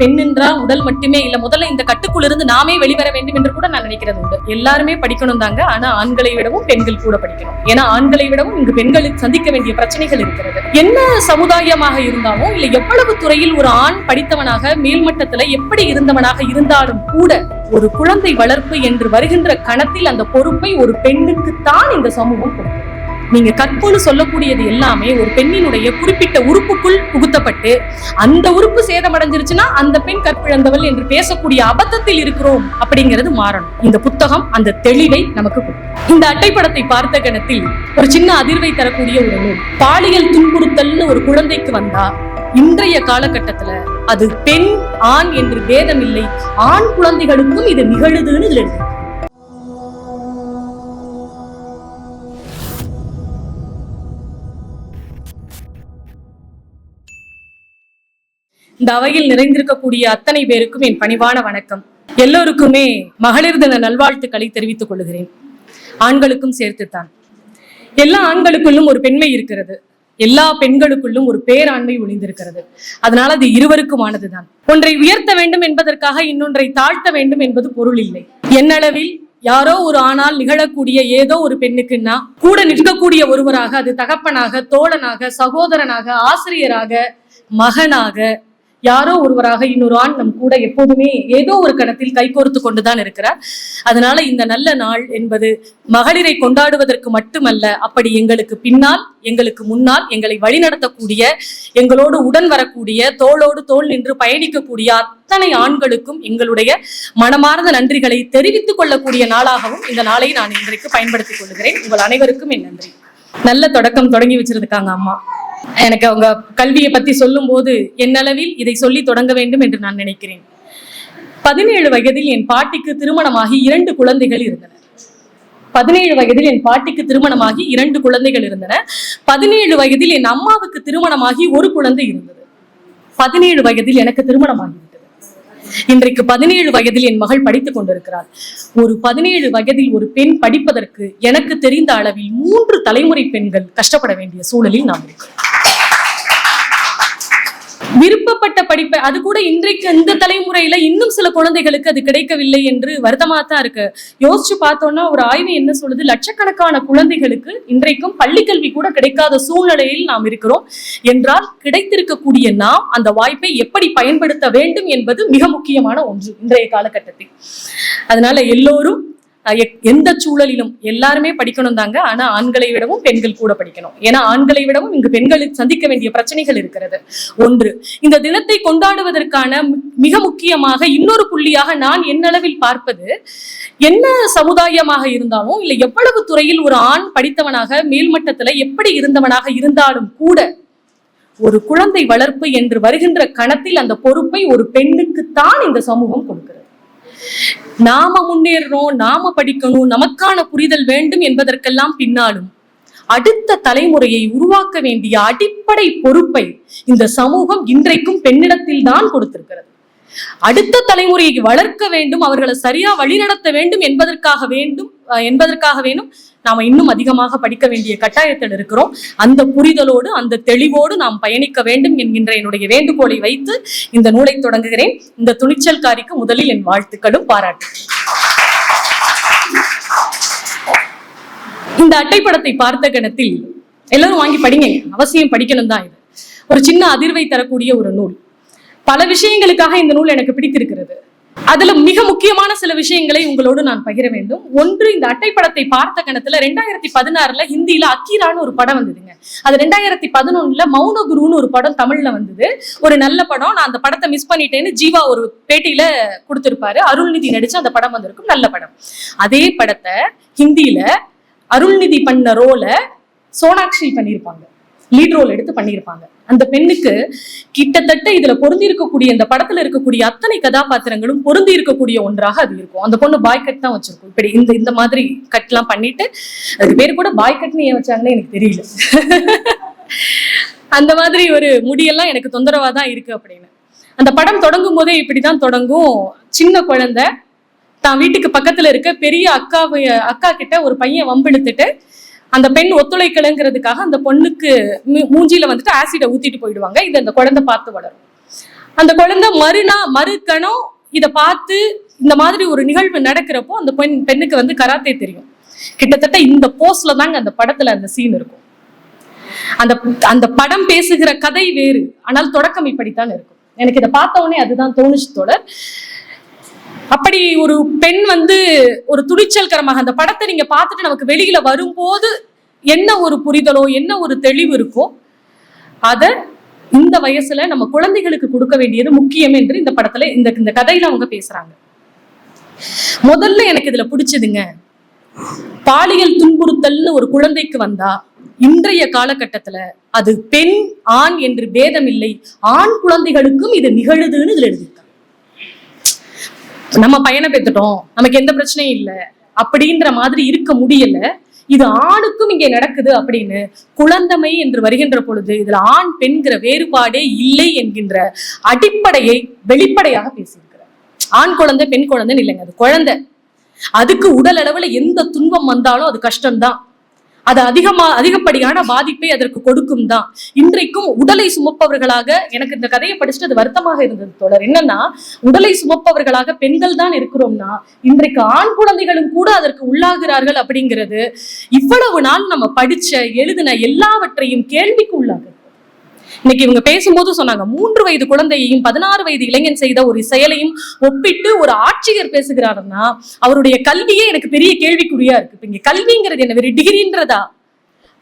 பெண் என்றால் உடல் மட்டுமே இல்ல முதல்ல இந்த கட்டுக்குள் இருந்து நாமே வெளிவர வேண்டும் என்று கூட நான் நினைக்கிறது உண்டு. எல்லாருமே படிக்கணும் தாங்க ஆனா ஆண்களை விடவும் பெண்கள் கூட படிக்கணும். ஏன்னா ஆண்களை விடவும் இங்கு பெண்களுக்கு சந்திக்க வேண்டிய பிரச்சனைகள் இருக்கிறது. என்ன சமுதாயமாக இருந்தாலும் இல்ல எவ்வளவு துறையில் ஒரு ஆண் படித்தவனாக மேல்மட்டத்துல எப்படி இருந்தவனாக இருந்தாலும் கூட ஒரு குழந்தை வளர்ப்பு என்று வருகின்ற கணத்தில் அந்த பொறுப்பை ஒரு பெண்ணுக்கு தான் இந்த சமூகம் கொடுக்கும். நீங்க கற்புன்னு சொல்லக்கூடியது எல்லாமே ஒரு பெண்ணினுடைய குறிப்பிட்ட உறுப்புக்குள் புகுத்தப்பட்டு அந்த உறுப்பு சேதமடைஞ்சிருச்சுன்னா அந்த பெண் கற்பிழந்தவள் என்று பேசக்கூடிய அபத்தத்தில் இருக்கிறோம் அப்படிங்கிறது மாறணும். இந்த புத்தகம் அந்த தெளிவை நமக்கு இந்த அட்டைப்படத்தை பார்த்த கணத்தில் ஒரு சின்ன அதிர்வை தரக்கூடிய ஒரு நூல். பாலியல் துன்புறுத்தல்னு ஒரு குழந்தைக்கு வந்தா இன்றைய காலகட்டத்துல அது பெண் ஆண் என்று பேதமில்லை. ஆண் குழந்தைகளுக்கும் இது நிகழுதுன்னு இதுல இந்த அவையில் நிறைந்திருக்கக்கூடிய அத்தனை பேருக்கும் என் பணிவான வணக்கம். எல்லோருக்குமே மகளிர் தின நல்வாழ்த்துக்களை தெரிவித்துக் கொள்கிறேன். ஆண்களுக்கும் சேர்த்துத்தான். எல்லா ஆண்களுக்குள்ளும் ஒரு பெண்மை இருக்கிறது. எல்லா பெண்களுக்குள்ளும் ஒரு பேராண்மை ஒளிந்திருக்கிறது. அதனால் அது இருவருக்குமானதுதான். ஒன்றை உயர்த்த வேண்டும் என்பதற்காக இன்னொன்றை தாழ்த்த வேண்டும் என்பது பொருள் இல்லை. என்னளவில் யாரோ ஒரு ஆணால் நிகழக்கூடிய ஏதோ ஒரு பெண்ணுக்குன்னா கூட நிற்கக்கூடிய ஒருவராக அது தகப்பனாக தோழனாக சகோதரனாக ஆசிரியராக மகனாக யாரோ ஒருவராக இன்னொரு ஆண் நம் கூட எப்போதுமே ஏதோ ஒரு கணத்தில் கைகோர்த்து கொண்டுதான் இருக்கிறார். அதனால இந்த நல்ல நாள் என்பது மகளிரை கொண்டாடுவதற்கு மட்டுமல்ல அப்படி எங்களுக்கு பின்னால் எங்களுக்கு முன்னால் எங்களை வழிநடத்தக்கூடிய எங்களோடு உடன் வரக்கூடிய தோளோடு தோள் நின்று பயணிக்கக்கூடிய அத்தனை ஆண்களுக்கும் எங்களுடைய மனமார்ந்த நன்றிகளை தெரிவித்துக் கொள்ளக்கூடிய நாளாகவும் இந்த நாளை நான் இன்றைக்கு பயன்படுத்திக் கொள்கிறேன். உங்கள் அனைவருக்கும் என் நன்றி. நல்ல தொடக்கம் தொடங்கி வச்சிருக்காங்க அம்மா. எனக்கு அவங்க கல்வியை பத்தி சொல்லும் போது என்னளவில் இதை சொல்லி தொடங்க வேண்டும் என்று நான் நினைக்கிறேன். பதினேழு வயதில் என் பாட்டிக்கு திருமணமாகி இரண்டு குழந்தைகள் இருந்தன. பதினேழு வயதில் என் பாட்டிக்கு திருமணமாகி இரண்டு குழந்தைகள் இருந்தன. பதினேழு வயதில் என் அம்மாவுக்கு திருமணமாகி ஒரு குழந்தை இருந்தது. பதினேழு வயதில் எனக்கு திருமணமாகிவிட்டது இன்றைக்கு பதினேழு வயதில் என் மகள் படித்துக் கொண்டிருக்கிறாள். ஒரு பதினேழு வயதில் ஒரு பெண் படிப்பதற்கு எனக்கு தெரிந்த அளவில் மூன்று தலைமுறை பெண்கள் கஷ்டப்பட வேண்டிய சூழலில் நாம் இருக்கிறோம். விருப்பப்பட்ட படிப்பை அது கூட இன்றைக்கு இந்த தலைமுறையில இன்னும் சில குழந்தைகளுக்கு அது கிடைக்கவில்லை என்று வருத்தமா தான் இருக்கு. யோசிச்சு பார்த்தோம்னா ஒரு ஆய்வு என்ன சொல்லுது? லட்சக்கணக்கான குழந்தைகளுக்கு இன்றைக்கும் பள்ளிக்கல்வி கூட கிடைக்காத சூழ்நிலையில் நாம் இருக்கிறோம். என்றால் கிடைத்திருக்கக்கூடிய நாம் அந்த வாய்ப்பை எப்படி பயன்படுத்த வேண்டும் என்பது மிக முக்கியமான ஒன்று இன்றைய காலகட்டத்தில். அதனால எல்லோரும் எந்த சூழலிலும் எல்லாருமே படிக்கணும் தாங்க ஆனா ஆண்களை விடவும் பெண்கள் கூட படிக்கணும். ஏன்னா ஆண்களை விடவும் இங்கு பெண்களுக்கு சந்திக்க வேண்டிய பிரச்சனைகள் இருக்கிறது. ஒன்று இந்த தினத்தை கொண்டாடுவதற்கான மிக முக்கியமாக இன்னொரு புள்ளியாக நான் என்னளவில் பார்ப்பது என்ன சமுதாயமாக இருந்தாலும் இல்லை எவ்வளவு துறையில் ஒரு ஆண் படித்தவனாக மேல்மட்டத்துல எப்படி இருந்தவனாக இருந்தாலும் கூட ஒரு குழந்தை வளர்ப்பு என்று வருகின்ற கணத்தில் அந்த பொறுப்பை ஒரு பெண்ணுக்குத்தான் இந்த சமூகம் கொடுக்கிறது. நாம முன்னேறணும் நாம படிக்கணும் நமக்கான புரிதல் வேண்டும் என்பதற்கெல்லாம் பின்னாலும் அடுத்த தலைமுறையை உருவாக்க வேண்டிய அடிப்படை பொறுப்பை இந்த சமூகம் இன்றைக்கும் பெண்ணிடத்தில் தான் கொடுத்திருக்கிறது. அடுத்த தலைமுறையை வளர்க்க வேண்டும் அவர்களை சரியா வழிநடத்த வேண்டும் என்பதற்காக வேண்டும் அஹ், என்பதற்காக வேணும் நாம இன்னும் அதிகமாக படிக்க வேண்டிய கட்டாயத்தில் இருக்கிறோம். அந்த புரிதலோடு அந்த தெளிவோடு நாம் பயணிக்க வேண்டும் என்கின்ற என்னுடைய வேண்டுகோளை வைத்து இந்த நூலை தொடங்குகிறேன். இந்த துணிச்சல்காரிக்கு முதலில் என் வாழ்த்துக்களும் பாராட்டு இந்த அட்டைப்படத்தை பார்த்த கணத்தில் எல்லாரும் வாங்கி படிங்க. அவசியம் படிக்கணும் தான் இது. ஒரு சின்ன அதிர்வை தரக்கூடிய ஒரு நூல். பல விஷயங்களுக்காக இந்த நூல் எனக்கு பிடித்திருக்கிறது. அதுல மிக முக்கியமான சில விஷயங்களை உங்களோடு நான் பகிர வேண்டும். ஒன்று இந்த அட்டைப்படத்தை பார்த்த கணத்துல ரெண்டாயிரத்தி பதினாறுல ஹிந்தியில அக்கீரான்னு ஒரு படம் வந்ததுங்க. அது ரெண்டாயிரத்தி பதினொன்னுல மௌனகுருன்னு ஒரு படம் தமிழ்ல வந்தது. ஒரு நல்ல படம். நான் அந்த படத்தை மிஸ் பண்ணிட்டேன்னு ஜீவா ஒரு பேட்டியில கொடுத்திருப்பாரு. அருள்நிதி நடிச்சு அந்த படம் வந்திருக்கும் நல்ல படம். அதே படத்தை ஹிந்தியில அருள்நிதி பண்ண ரோல சோனாக்ஷி பண்ணியிருப்பாங்க. லீட் ரோல் எடுத்து பண்ணியிருப்பாங்க. அந்த பெண்ணுக்கு கிட்டத்தட்ட இதுல பொருந்தி இருக்கக்கூடிய இந்த படத்துல இருக்கக்கூடிய அத்தனை கதாபாத்திரங்களும் பொருந்தி இருக்கக்கூடிய ஒன்றாக அது இருக்கும். அந்த பொண்ணு பாய் கட் தான் வச்சிருக்கும். இப்படி இந்த இந்த மாதிரி கட் எல்லாம் பண்ணிட்டு அதுக்கு பேர் கூட பாய் கட்னு ஏன் வச்சாங்கன்னு எனக்கு தெரியல. அந்த மாதிரி ஒரு முடியெல்லாம் எனக்கு தொந்தரவா தான் இருக்கு அப்படின்னு. அந்த படம் தொடங்கும் போதே இப்படிதான் தொடங்கும். சின்ன குழந்தை தான் வீட்டுக்கு பக்கத்துல இருக்க பெரிய அக்கா அக்கா கிட்ட ஒரு பையன் வம்பெடுத்துட்டு அந்த பெண் ஒத்துழைக்கலைங்கிறதுக்காக அந்த பொண்ணுக்கு மூஞ்சியில மூஞ்சில வந்துட்டு ஆசிட ஊத்திட்டு போயிடுவாங்க. இது அந்த குழந்தை பார்த்து வளரும். அந்த குழந்தை மறுநா மறுக்கணும் இதை பார்த்து இந்த மாதிரி ஒரு நிகழ்வு நடக்கிறப்போ அந்த பெண் பெண்ணுக்கு வந்து கராத்தே தெரியும். கிட்டத்தட்ட இந்த போஸ்ட்ல தாங்க அந்த படத்துல அந்த சீன் இருக்கும். அந்த அந்த படம் பேசுகிற கதை வேறு. ஆனால் தொடக்கம் இப்படித்தான் இருக்கும். எனக்கு இதை பார்த்த உடனே அதுதான் தோணுச்சு தொடர் அப்படி ஒரு பெண் வந்து ஒரு துணிச்சல்கரமாக அந்த படத்தை நீங்க பார்த்துட்டு நமக்கு வெளியில வரும்போது என்ன ஒரு புரிதலோ என்ன ஒரு தெளிவு இருக்கோ அத இந்த வயசுல நம்ம குழந்தைகளுக்கு கொடுக்க வேண்டியது முக்கியம் என்று இந்த படத்துல இந்த இந்த கதையில அவங்க பேசுறாங்க. முதல்ல எனக்கு இதுல பிடிச்சதுங்க பாலியல் துன்புறுத்தல்னு ஒரு குழந்தைக்கு வந்தா இன்றைய காலகட்டத்துல அது பெண் ஆண் என்று பேதம் இல்லை ஆண் குழந்தைகளுக்கும் இது நிகழுதுன்னு இதுல எழுதியிருக்காங்க. நம்ம பையனை பெற்றுட்டோம். நமக்கு எந்த பிரச்சனையும் இல்லை. அப்படின்ற மாதிரி இருக்க முடியல. இது ஆணுக்கும் இங்கே நடக்குது அப்படின்னு குழந்தமை என்று வருகின்ற பொழுது இதுல ஆண் பெண்கிற வேறுபாடே இல்லை என்கின்ற அடிப்படையை வெளிப்படையாக பேசியிருக்கிறார். ஆண் குழந்தை பெண் குழந்தைன்னு இல்லைங்க அது குழந்தை. அதுக்கு உடல் அளவுல எந்த துன்பம் வந்தாலும் அது கஷ்டம்தான். அது அதிகமா அதிகப்படியான பாதிப்பை அதற்கு கொடுக்கும் தான் இன்றைக்கும் உடலை சுமப்பவர்களாக எனக்கு இந்த கதையை படிச்சுட்டு அது வருத்தமாக இருந்தது தொடர் என்னன்னா உடலை சுமப்பவர்களாக பெண்கள் தான் இருக்கிறோம்னா இன்றைக்கு ஆண் குழந்தைகளும் கூட அதற்கு உள்ளாகிறார்கள் அப்படிங்கிறது இவ்வளவு நாள் நம்ம படிச்ச எழுதின எல்லாவற்றையும் கேள்விக்கு உள்ளாகுது இன்னைக்கு இவங்க பேசும்போது சொன்னாங்க மூன்று வயது குழந்தையையும் பதினாறு வயது இளைஞன் செய்த ஒரு செயலையும் ஒப்பிட்டு ஒரு ஆட்சியர் பேசுகிறாருன்னா அவருடைய கல்வியே எனக்கு பெரிய கேள்விக்குறியா இருக்கு. இங்க கல்விங்கிறது என்ன வெறும் டிகிரின்றதா?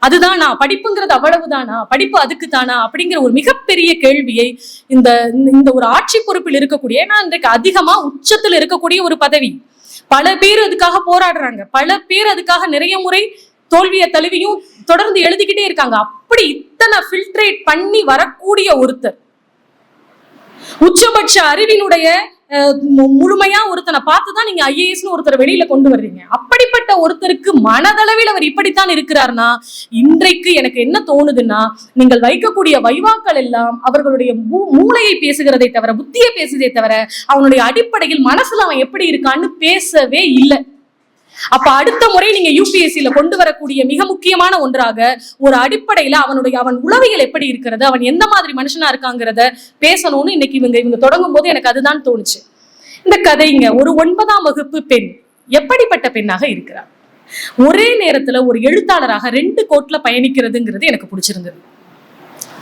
அதுதானா? படிப்புங்கிறது அவ்வளவுதானா? படிப்பு அதுக்கு தானா அப்படிங்கிற ஒரு மிகப்பெரிய கேள்வியை இந்த இந்த ஒரு ஆட்சி பொறுப்பில் இருக்கக்கூடிய ஏன்னா இன்றைக்கு அதிகமா உச்சத்தில் இருக்கக்கூடிய ஒரு பதவி. பல பேர் அதுக்காக போராடுறாங்க. பல பேர் அதுக்காக நிறைய முறை தோல்வியை தழுவியும் தொடர்ந்து எழுதிக்கிட்டே இருக்காங்க. அப்படி இத்தனை ஃபில்ட்ரேட் பண்ணி வரக்கூடிய ஒருத்தர். உச்சபட்ச அறிவினுடைய முழுமையா ஒருத்தனை பார்த்துதான் நீங்க ஐஏஎஸ்னு ஒருத்தரை வெளியில கொண்டு வர்றீங்க. அப்படிப்பட்ட ஒருத்தருக்கு மனதளவில் அவர் இப்படித்தான் இருக்கிறார்னா இன்றைக்கு எனக்கு என்ன தோணுதுன்னா நீங்கள் வைக்கக்கூடிய வைவாக்கள் எல்லாம் அவர்களுடைய மூ- மூளையை பேசுகிறதை தவிர புத்தியை பேசுதே தவிர அவனுடைய அடிப்படையில் மனசுல அவன் எப்படி இருக்கான்னு பேசவே இல்லை. அப்ப அடுத்த முறை நீங்க யூபிஎஸ்சியில கொண்டு வரக்கூடிய மிக முக்கியமான ஒன்றாக ஒரு அடிப்படையில அவனுடைய அவன் உளவியல் எப்படி இருக்கிறது அவன் எந்த மாதிரி மனுஷனா இருக்காங்கிறத பேசணும்னு இன்னைக்கு இவங்க இவங்க தொடங்கும் போது எனக்கு அதுதான் தோணுச்சு. இந்த கதைங்க ஒரு ஒன்பதாம் வகுப்பு பெண் எப்படிப்பட்ட பெண்ணாக இருக்கிறார்? ஒரே நேரத்துல ஒரு எழுத்தாளராக ரெண்டு கோட்ல பயணிக்கிறதுங்கிறது எனக்கு பிடிச்சிருந்தது.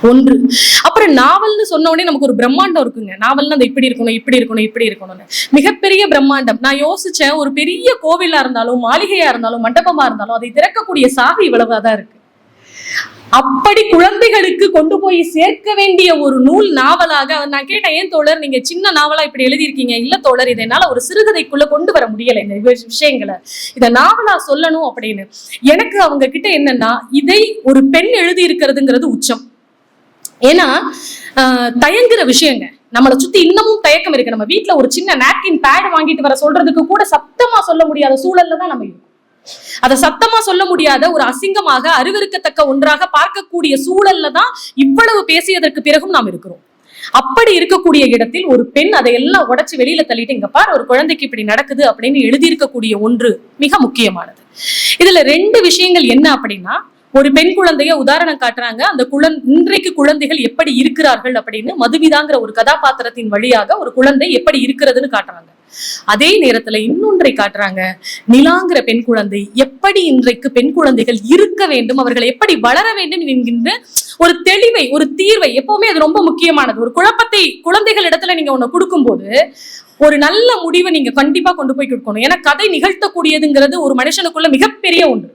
ஒன்று. அப்புறம் நாவல்னு சொன்ன உடனே நமக்கு ஒரு பிரம்மாண்டம் இருக்குங்க. நாவல்னா அந்த இப்படி இருக்கணும் இப்படி இருக்கணும் இப்படி இருக்கணும்னு. மிகப்பெரிய பிரம்மாண்டம். நான் யோசிச்சேன் ஒரு பெரிய கோவிலா இருந்தாலும் மாளிகையா இருந்தாலும் மண்டபமா இருந்தாலும் அதை திறக்கக்கூடிய சாவி இவ்வளவாதான் இருக்கு. அப்படி குழந்தைகளுக்கு கொண்டு போய் சேர்க்க வேண்டிய ஒரு நூல் நாவலாக நான் கேட்டேன் ஏன் தோழர் நீங்க சின்ன நாவலா இப்படி எழுதியிருக்கீங்க? இல்ல தோழர் இதை என்னால ஒரு சிறுகதைக்குள்ள கொண்டு வர முடியல இந்த விஷயங்களை. இதை நாவலா சொல்லணும் அப்படின்னு. எனக்கு அவங்க கிட்ட என்னன்னா இதை ஒரு பெண் எழுதி இருக்கிறதுங்கிறது உச்சம். ஏன்னா தயங்குற விஷயங்க. நம்மளை சுத்தி இன்னமும் தயக்கம் இருக்கு. நம்ம வீட்டுல ஒரு சின்ன நாப்கின் பேட் வாங்கிட்டு வர சொல்றதுக்கு கூட சத்தமா சொல்ல முடியாத சூழல்ல தான் நம்ம இருக்கோம். அதை சத்தமா சொல்ல முடியாத ஒரு அசிங்கமாக அருவருக்கத்தக்க ஒன்றாக பார்க்கக்கூடிய சூழல்ல தான் இவ்வளவு பேசியதற்கு பிறகும் நாம் இருக்கிறோம். அப்படி இருக்கக்கூடிய இடத்தில் ஒரு பெண் அதை எல்லாம் உடைச்சு வெளியில தள்ளிட்டு இங்க பார் ஒரு குழந்தைக்கு இப்படி நடக்குது அப்படின்னு எழுதியிருக்கக்கூடிய ஒன்று மிக முக்கியமானது. இதுல ரெண்டு விஷயங்கள் என்ன அப்படின்னா ஒரு பெண் குழந்தைய உதாரணம் காட்டுறாங்க. அந்த குழந்தை இன்றைக்கு குழந்தைகள் எப்படி இருக்கிறார்கள் அப்படின்னு மதுமிதாங்கிற ஒரு கதாபாத்திரத்தின் வழியாக ஒரு குழந்தை எப்படி இருக்கிறதுன்னு காட்டுறாங்க. அதே நேரத்துல இன்னொன்றை காட்டுறாங்க. நிலாங்கிற பெண் குழந்தை எப்படி இன்றைக்கு பெண் குழந்தைகள் இருக்க வேண்டும் அவர்கள் எப்படி வளர வேண்டும் என்கின்ற ஒரு தெளிவை ஒரு தீர்வை எப்பவுமே அது ரொம்ப முக்கியமானது. ஒரு குழப்பத்தை குழந்தைகள் இடத்துல நீங்க ஒண்ணு கொடுக்கும்போது ஒரு நல்ல முடிவை நீங்க கண்டிப்பா கொண்டு போய் கொடுக்கணும். ஏன்னா கதை நிகழ்த்தக்கூடியதுங்கிறது ஒரு மனுஷனுக்குள்ள மிகப்பெரிய ஒன்று.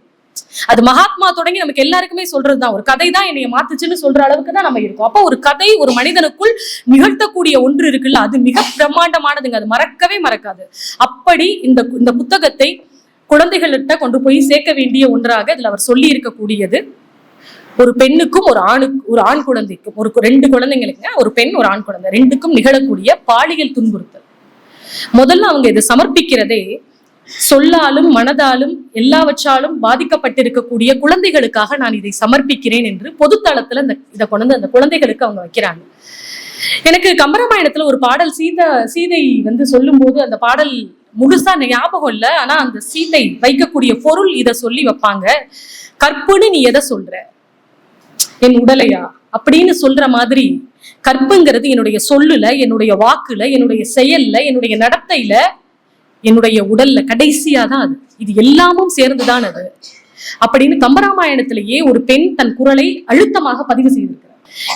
அது மகாத்மா தொடங்கி நமக்கு எல்லாருக்குமே சொல்றதுதான். ஒரு கதை தான் என்னைய மாத்துச்சுன்னு சொல்ற அளவுக்கு தான் நம்ம இருக்கோம். அப்போ ஒரு கதை ஒரு மனிதனுக்குள் நிகழ்த்தக்கூடிய ஒன்று இருக்குல்ல அது மிக பிரம்மாண்டமானதுங்க. அது மறக்கவே மறக்காது. அப்படி இந்த இந்த புத்தகத்தை குழந்தைகள்கிட்ட கொண்டு போய் சேர்க்க வேண்டிய ஒன்றாக இதுல அவர் சொல்லி இருக்கக்கூடியது ஒரு பெண்ணுக்கும் ஒரு ஆணுக்கு ஒரு ஆண் குழந்தைக்கும் ஒரு ரெண்டு குழந்தைங்களுக்குங்க ஒரு பெண் ஒரு ஆண் குழந்தை. ரெண்டுக்கும் நிகழக்கூடிய பாலியல் துன்புறுத்தல். முதல்ல அவங்க இதை சமர்ப்பிக்கிறதே சொல்லாலும் மனதாலும் எல்லாவற்றாலும் பாதிக்கப்பட்டிருக்கக்கூடிய குழந்தைகளுக்காக நான் இதை சமர்ப்பிக்கிறேன் என்று பொதுத்தளத்துல இந்த இதை கொண்டு அந்த குழந்தைகளுக்கு அவங்க வைக்கிறாங்க. எனக்கு கம்பராமாயணத்துல ஒரு பாடல் சீதை சீதை வந்து சொல்லும்போது அந்த பாடல் முழுசா ஞாபகம் இல்லை. ஆனா அந்த சீதை வைக்கக்கூடிய பொருள் இதை சொல்லி வைப்பாங்க. கற்புன்னு நீ எதை சொல்ற? என் உடலையா? அப்படின்னு சொல்ற மாதிரி கற்புங்கிறது என்னுடைய சொல்லுல என்னுடைய வாக்குல என்னுடைய செயல்ல என்னுடைய நடத்தையில என்னுடைய உடல்ல கடைசியா தான் அது. இது எல்லாமும் சேர்ந்துதான் அது. அப்படின்னு கம்பராமாயணத்திலேயே ஒரு பெண் தன் குரலை அழுத்தமாக பதிவு செய்திருக்கிறார்.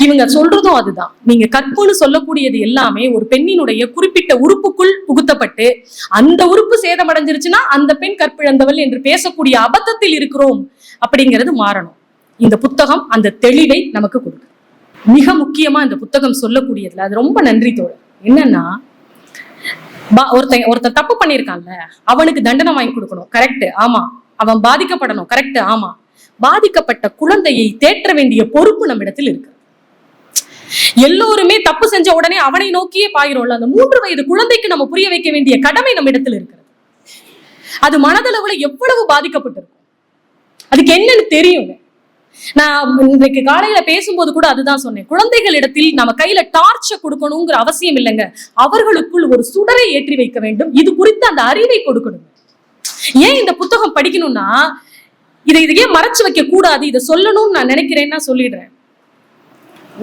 இவங்க சொல்றதும் அதுதான். நீங்க கற்புன்னு சொல்லக்கூடியது எல்லாமே ஒரு பெண்ணினுடைய குறிப்பிட்ட உறுப்புக்குள் புகுத்தப்பட்டு அந்த உறுப்பு சேதமடைஞ்சிருச்சுன்னா அந்த பெண் கற்பிழந்தவள் என்று பேசக்கூடிய அபத்தத்தில் இருக்கிறோம் அப்படிங்கிறது மாறணும். இந்த புத்தகம் அந்த தெளிவை நமக்கு கொடுக்கும். மிக முக்கியமா இந்த புத்தகம் சொல்லக்கூடியதுல. அது ரொம்ப நன்றி தோழர். என்னன்னா ஒருத்தன் ஒருத்தன் தப்பு பண்ணியிருக்கான்ல அவனுக்கு தண்டனை வாங்கி கொடுக்கணும். கரெக்ட் ஆமா. அவன் பாதிக்கப்படணும். கரெக்ட் ஆமா. பாதிக்கப்பட்ட குழந்தையை தேற்ற வேண்டிய பொறுப்பு நம்மிடத்தில் இருக்கு. எல்லோருமே தப்பு செஞ்ச உடனே அவனை நோக்கியே பாயிரோம்ல அந்த மூன்று வயது குழந்தைக்கு நம்ம புரிய வைக்க வேண்டிய கடமை நம்மிடத்தில் இருக்கிறது அது மனதளவுல எவ்வளவு பாதிக்கப்பட்டிருக்கும்? அதுக்கு என்னன்னு தெரியுங்க. நான் இன்றைக்கு காலையில பேசும்போது கூட அதுதான் சொன்னேன். குழந்தைகளிடத்தில் நம்ம கையில டார்ச்ச கொடுக்கணுங்கிற அவசியம் இல்லைங்க. அவர்களுக்குள் ஒரு சுடரை ஏற்றி வைக்க வேண்டும். இது குறித்து அந்த அறிவை கொடுக்கணும். ஏன் இந்த புத்தகம் படிக்கணும்னா இதை இதையே மறைச்சு வைக்க கூடாது? இதை சொல்லணும்னு நான் நினைக்கிறேன்னா சொல்லிடுறேன்.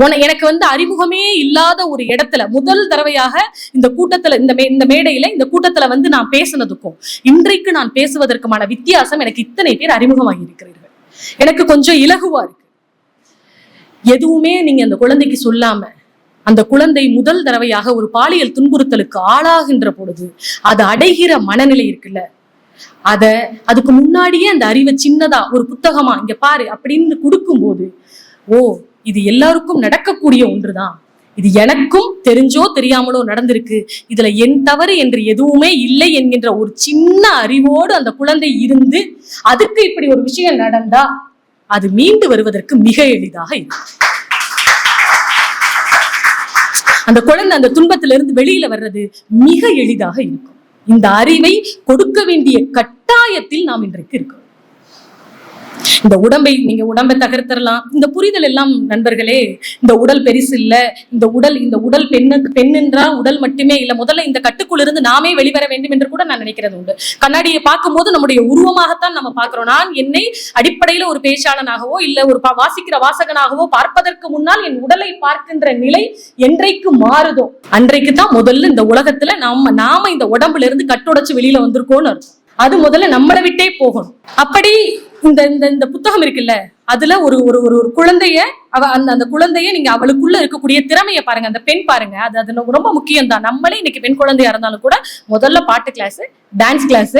உன எனக்கு வந்து அறிமுகமே இல்லாத ஒரு இடத்துல முதல் தடவையாக இந்த கூட்டத்துல இந்த மே இந்த மேடையில இந்த கூட்டத்துல வந்து நான் பேசுனதுக்கும் இன்றைக்கு நான் பேசுவதற்குமான வித்தியாசம் எனக்கு இத்தனை பேர் அறிமுகமாகி இருக்கிறீர்கள் எனக்கு கொஞ்சம் இலகுவா இருக்கு. எதுவுமே நீங்க அந்த குழந்தைக்கு சொல்லாம அந்த குழந்தை முதல் தடவையாக ஒரு பாலியல் துன்புறுத்தலுக்கு ஆளாகின்ற பொழுது அது அடைகிற மனநிலை இருக்குல்ல. அத அதுக்கு முன்னாடியே அந்த அறிவை சின்னதா ஒரு புத்தகமா இங்க பாரு அப்படின்னு கொடுக்கும்போது ஓ இது எல்லாருக்கும் நடக்கக்கூடிய ஒன்றுதான். இது எனக்கும் தெரிஞ்சோ தெரியாமலோ நடந்திருக்கு. இதுல என் தவறு என்று எதுவுமே இல்லை என்கின்ற ஒரு சின்ன அறிவோடு அந்த குழந்தை இருந்து அதுக்கு இப்படி ஒரு விஷயம் நடந்தா அது மீண்டு வருவதற்கு மிக எளிதாக இருக்கும். அந்த குழந்தை அந்த துன்பத்திலிருந்து வெளியில வர்றது மிக எளிதாக இருக்கும். இந்த அறிவை கொடுக்க வேண்டிய கட்டாயத்தில் நாம் இன்றைக்கு இருக்கிறோம். இந்த உடம்பை நீங்க உடம்பை தகர்த்தரலாம். இந்த புரிதல் எல்லாம் நண்பர்களே இந்த உடல் பெருசு இல்ல. இந்த உடல் இந்த உடல் பெண்ணுக்கு பெண் என்றால் உடல் மட்டுமே இல்ல. முதல்ல இந்த கட்டுக்குள் இருந்து நாமே வெளிவர வேண்டும் என்று கூட நான் நினைக்கிறது உண்டு. கண்ணாடியை பார்க்கும்போது நம்முடைய உருவமாகத்தான் நம்ம பார்க்கிறோம். நான் என்னை அடிப்படையில ஒரு பேச்சாளனாகவோ இல்ல ஒரு வாசிக்கிற வாசகனாகவோ பார்ப்பதற்கு முன்னால் என் உடலை பார்க்கின்ற நிலை என்றைக்கு மாறுதோ அன்றைக்கு தான் முதல்ல இந்த உலகத்துல நாம நாம இந்த உடம்புல இருந்து கட்டுடைச்சு வெளியில வந்திருக்கோம்னு அர்த்தம். அது முதல்ல நம்மளை விட்டே போகணும். அப்படி இந்த இந்த இந்த புத்தகம் இருக்குல்ல அதுல ஒரு ஒரு ஒரு ஒரு குழந்தைய அவ அந்த அந்த குழந்தைய நீங்க அவளுக்குள்ள இருக்கக்கூடிய திறமையை பாருங்க அந்த பெண் பாருங்க அது அது ரொம்ப முக்கியம் தான் நம்மளே இன்னைக்கு பெண் குழந்தையா இருந்தாலும் கூட முதல்ல பாட்டு கிளாஸ் டான்ஸ் கிளாஸ்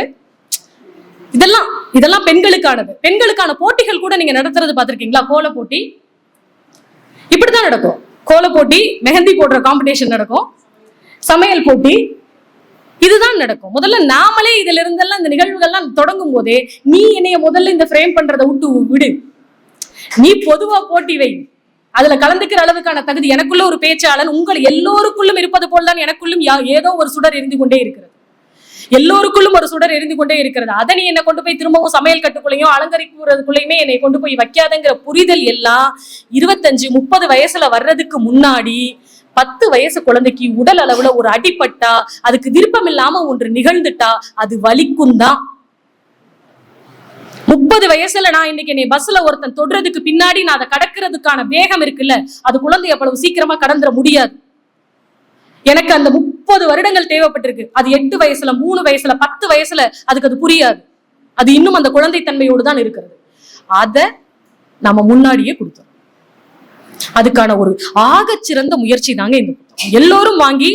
இதெல்லாம் இதெல்லாம் பெண்களுக்கானது. பெண்களுக்கான போட்டிகள் கூட நீங்க நடத்துறது பார்த்துருக்கீங்களா? கோல போட்டி? இப்படிதான் நடக்கும். கோல போட்டி மெஹந்தி போடுற காம்படிஷன் நடக்கும். சமையல் போட்டி இதுதான் நடக்கும். முதல்ல நாமளே இதுல இருந்தெல்லாம் இந்த நிகழ்வுகள்லாம் தொடங்கும் போதே நீ என்னைய முதல்ல இந்த ஃப்ரேம் பண்றதை விட்டு விடு. நீ பொதுவா போட்டி வை. அதுல கலந்துக்கிற அளவுக்கான தகுதி எனக்குள்ள ஒரு பேச்சாளன் உங்கள் எல்லோருக்குள்ளும் இருப்பது போல்தான் எனக்குள்ளும் யா- ஏதோ ஒரு சுடர் எரிந்து கொண்டே இருக்கிறது. எல்லோருக்குள்ளும் ஒரு சுடர் எரிந்து கொண்டே இருக்கிறது. அதை நீ என்னை கொண்டு போய் திரும்பவும் சமையல் கட்டுக்குள்ளேயும் அலங்கரிக்கிறதுக்குள்ளேயுமே என்னை கொண்டு போய் வைக்காதங்கிற புரிதல் எல்லாம் இருபத்தஞ்சு முப்பது வயசுல வர்றதுக்கு முன்னாடி பத்து வயசு குழந்தைக்கு உடல் அளவுல ஒரு அடிபட்டா அதுக்கு விருப்பம் இல்லாம ஒன்று நிகழ்ந்துட்டா அது வலிக்கும் தான். முப்பது வயசுல நான் இன்னைக்கு நீ பஸ்ல ஒருத்தன் தொடுறதுக்கு பின்னாடி நான் அதை கடக்கிறதுக்கான வேகம் இருக்குல்ல அது குழந்தை அவ்வளவு சீக்கிரமா கடந்துட முடியாது. எனக்கு அந்த முப்பது வருடங்கள் தேவைப்பட்டிருக்கு. அது எட்டு வயசுல மூணு வயசுல பத்து வயசுல அதுக்கு அது புரியாது. அது இன்னும் அந்த குழந்தை தன்மையோடு தான் இருக்கிறது. அதை நம்ம முன்னாடியே கொடுத்தோம். அதுக்கான ஒரு ஆக சிறந்த முயற்சி தாங்க இந்த புத்தகம். எல்லோரும் வாங்கி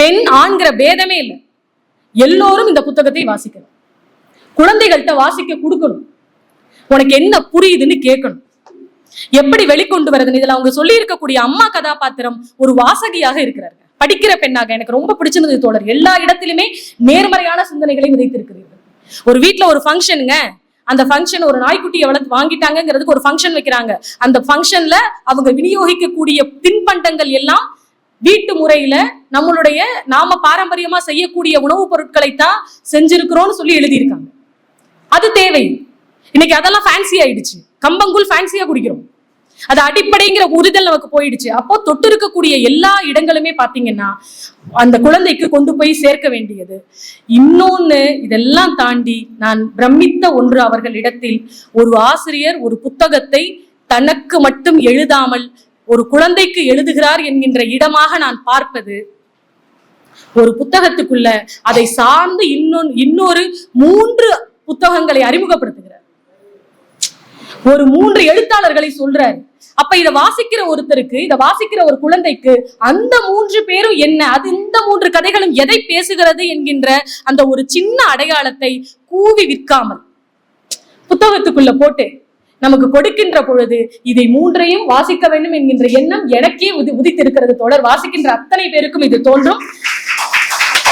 பெண் ஆண்கிற பேதமே இல்லை. எல்லோரும் இந்த புத்தகத்தை வாசிக்கணும். குழந்தைகள்கிட்ட வாசிக்க கொடுக்கணும். உனக்கு என்ன புரியுதுன்னு கேட்கணும். எப்படி வெளிக்கொண்டு வருதுன்னு இதுல அவங்க சொல்லி இருக்கக்கூடிய அம்மா கதாபாத்திரம் ஒரு வாசகியாக இருக்கிறார்கள் படிக்கிற பெண்ணாக எனக்கு ரொம்ப பிடிச்சிருந்தது தோழர். எல்லா இடத்திலுமே நேர்மறையான சிந்தனைகளை விதைத்திருக்கிறீர்கள். ஒரு வீட்டுல ஒரு ஃபங்க்ஷனுங்க அந்த ஃபங்க்ஷன் ஒரு நாய்க்குட்டியை வளர்த்து வாங்கிட்டாங்கிறதுக்கு ஒரு ஃபங்க்ஷன் வைக்கிறாங்க. அந்த ஃபங்க்ஷன்ல அவங்க விநியோகிக்கக்கூடிய தின்பண்டங்கள் எல்லாம் வீட்டு முறையில நம்மளுடைய நாம பாரம்பரியமா செய்யக்கூடிய உணவுப் பொருட்களை தான் செஞ்சிருக்கிறோம்னு சொல்லி எழுதியிருக்காங்க. அது தேவை. இன்னைக்கு அதெல்லாம் ஃபேன்சி ஆயிடுச்சு. கம்பங்கூழ் ஃபேன்சியா குடிக்கிறோம். அது அடிப்படைங்கிற உறுதல் நமக்கு போயிடுச்சு. அப்போ தொட்டு இருக்கக்கூடிய எல்லா இடங்களுமே பாத்தீங்கன்னா அந்த குழந்தைக்கு கொண்டு போய் சேர்க்க வேண்டியது. இன்னொன்னு இதெல்லாம் தாண்டி நான் பிரமித்த ஒன்று அவர்களிடத்தில் ஒரு ஆசிரியர் ஒரு புத்தகத்தை தனக்கு மட்டும் எழுதாமல் ஒரு குழந்தைக்கு எழுதுகிறார் என்கின்ற இடமாக நான் பார்ப்பது ஒரு புத்தகத்துக்குள்ள அதை சார்ந்து இன்னொன்று இன்னொரு மூன்று புத்தகங்களை அறிமுகப்படுத்துகிறார். ஒரு மூன்று எழுத்தாளர்களை சொல்றாரு. அப்ப இதை வாசிக்கிற ஒருத்தருக்கு இதை வாசிக்கிற ஒரு குழந்தைக்கு அந்த மூன்று பேரும் என்ன அது இந்த மூன்று கதைகளும் எதை பேசுகிறது என்கின்ற அந்த ஒரு சின்ன அடையாளத்தை கூவி விற்காமல் புத்தகத்துக்குள்ள போட்டு நமக்கு கொடுக்கின்ற பொழுது இதை மூன்றையும் வாசிக்க வேண்டும் என்கின்ற எண்ணம் எனக்கே உதி உதித்திருக்கிறது தொடர் வாசிக்கின்ற அத்தனை பேருக்கும் இது தோன்றும்.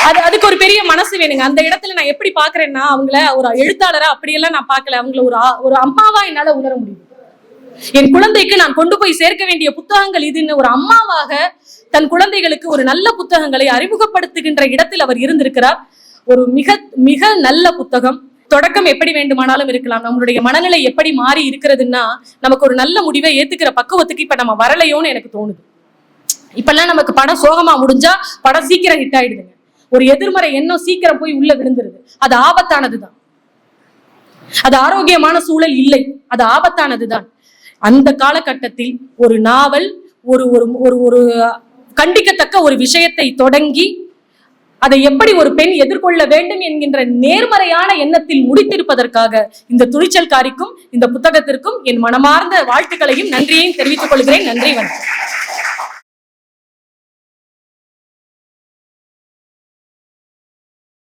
அது அதுக்கு ஒரு பெரிய மனசு வேணுங்க. அந்த இடத்துல நான் எப்படி பாக்குறேன்னா அவங்கள ஒரு எழுத்தாளரா அப்படியெல்லாம் நான் பார்க்கல. அவங்கள ஒரு ஒரு அம்மாவா என்னால உணர முடியும். என் குழந்தைக்கு நான் கொண்டு போய் சேர்க்க வேண்டிய புத்தகங்கள் இதுன்னு ஒரு அம்மாவாக தன் குழந்தைகளுக்கு ஒரு நல்ல புத்தகங்களை அறிமுகப்படுத்துகின்ற இடத்தில் அவர் இருந்திருக்கிறார். ஒரு மிக மிக நல்ல புத்தகம். தொடக்கம் எப்படி வேண்டுமானாலும் இருக்கலாம். நம்மளுடைய மனநிலை எப்படி மாறி இருக்கிறதுன்னா நமக்கு ஒரு நல்ல முடிவை ஏத்துக்கிற பக்குவத்துக்கு இப்ப நம்ம வரலையோன்னு எனக்கு தோணுது. இப்பெல்லாம் நமக்கு படம் சோகமா முடிஞ்சா படம் சீக்கிரம் ஹிட் ஆயிடுதுங்க. ஒரு எதிர்மறை எண்ணம் சீக்கிரம் போய் உள்ள விழுந்துருது. அது ஆபத்தானதுதான். அது ஆரோக்கியமான சூழல் இல்லை. அது ஆபத்தானதுதான். அந்த காலகட்டத்தில் ஒரு நாவல் ஒரு ஒரு ஒரு ஒரு கண்டிக்கத்தக்க ஒரு விஷயத்தை தொடங்கி அதை எப்படி ஒரு பெண் எதிர்கொள்ள வேண்டும் என்கின்ற நேர்மறையான எண்ணத்தில் முடித்திருப்பதற்காக இந்த துணிச்சல்காரிக்கும் இந்த புத்தகத்திற்கும் என் மனமார்ந்த வாழ்த்துக்களையும் நன்றியையும் தெரிவித்துக் கொள்கிறேன். நன்றி வணக்கம்.